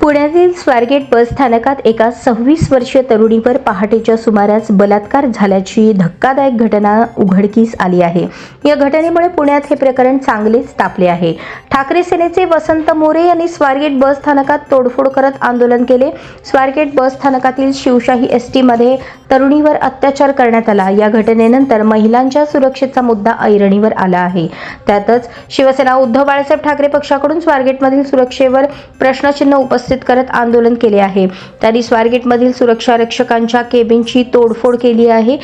पुण्यातील स्वारगेट बस स्थानकात एका सव्वीस वर्षीय तरुणीवर पहाटेच्या सुमारास बलात्कार झाल्याची धक्कादायक घटना उघडकीस आली आहे. या घटनेमुळे पुण्यात हे प्रकरण चांगलेच तापले आहे. ठाकरे सेनेचे वसंत मोरे यांनी स्वारगेट बस स्थानकात तोडफोड करत आंदोलन केले. स्वारगेट बस स्थानकातील शिवशाही एस टीमध्ये तरुणीवर अत्याचार करण्यात आला. या घटनेनंतर महिलांच्या सुरक्षेचा मुद्दा ऐरणीवर आला आहे. त्यातच शिवसेना उद्धव बाळासाहेब ठाकरे पक्षाकडून स्वारगेटमधील सुरक्षेवर प्रश्नचिन्ह उपस्थित करत आंदोलन केले आहे. त्यांनी स्वारगेटमधील सुरक्षा रक्षकांच्या केबिनची तोडफोड केली आहे.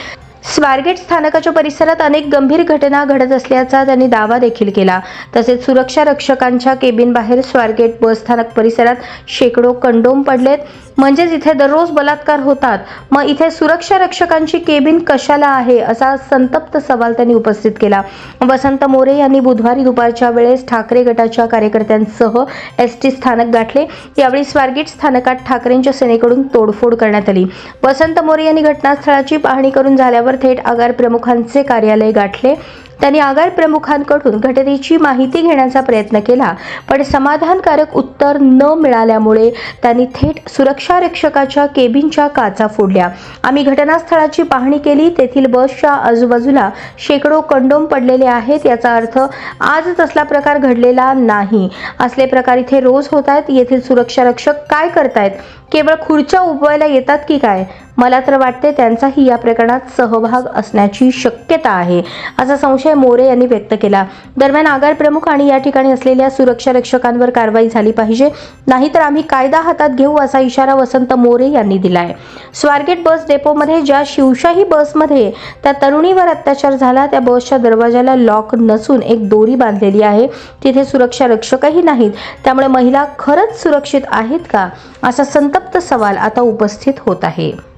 स्वारगेट स्थानकाच्या परिसरात अनेक गंभीर घटना घडत असल्याचा त्यांनी दावा देखील केला. तसेच सुरक्षा रक्षकांच्या केबिन बाहेर स्वारगेट बस स्थानक परिसरात शेकडो कंडोम पडलेत. म्हणजेच इथे दररोज बलात्कार होतात. मग इथे सुरक्षा रक्षकांची केबिन कशाला आहे असा संतप्त सवाल त्यांनी उपस्थित केला. वसंत मोरे यांनी बुधवारी दुपारच्या वेळेस ठाकरे गटाच्या कार्यकर्त्यांसह एस टी स्थानक गाठले. यावेळी स्वारगेट स्थानकात ठाकरेंच्या सेनेकडून तोडफोड करण्यात आली. वसंत मोरे यांनी घटनास्थळाची पाहणी करून झाल्यावर थेट आगार प्रमुखांचे कार्यालय गाठले. त्यांनी आगार प्रमुखांकडून घटनेची माहिती घेण्याचा प्रयत्न केला पण समाधानकारक उत्तर न मिळाल्यामुळे त्यांनी थेट सुरक्षा रक्षकाच्या केबिनच्या काचा फोडल्या. आम्ही घटनास्थळाची पाहणी केली तेथील बसच्या आजूबाजूला शेकडो कंडोम पडलेले आहेत याचा अर्थ आज तसला प्रकार घडलेला नाही. असले प्रकार इथे रोज होत आहेत येथील सुरक्षा रक्षक काय करतायत? केवळ खुर्च्या उभवायला येतात की काय? मला तर वाटते त्यांचाही या प्रकरणात सहभाग असण्याची शक्यता आहे असा संशय मोरे यांनी व्यक्त केला. दरम्यान आगार प्रमुख आणि या ठिकाणी असलेल्या सुरक्षा रक्षकांवर कारवाई झाली पाहिजे नाहीतर आम्ही कायदा हातात घेऊ असा इशारा वसंत मोरे यांनी दिलाय. स्वारगेट बस डेपोमध्ये ज्या शिवशाही बसमध्ये त्या तरुणीवर अत्याचार झाला त्या बसच्या दरवाजाला लॉक नसून एक दोरी बांधलेली आहे. तिथे सुरक्षा रक्षकही नाहीत. त्यामुळे महिला खरंच सुरक्षित आहेत का असा संतप्त सवाल आता उपस्थित होत आहे.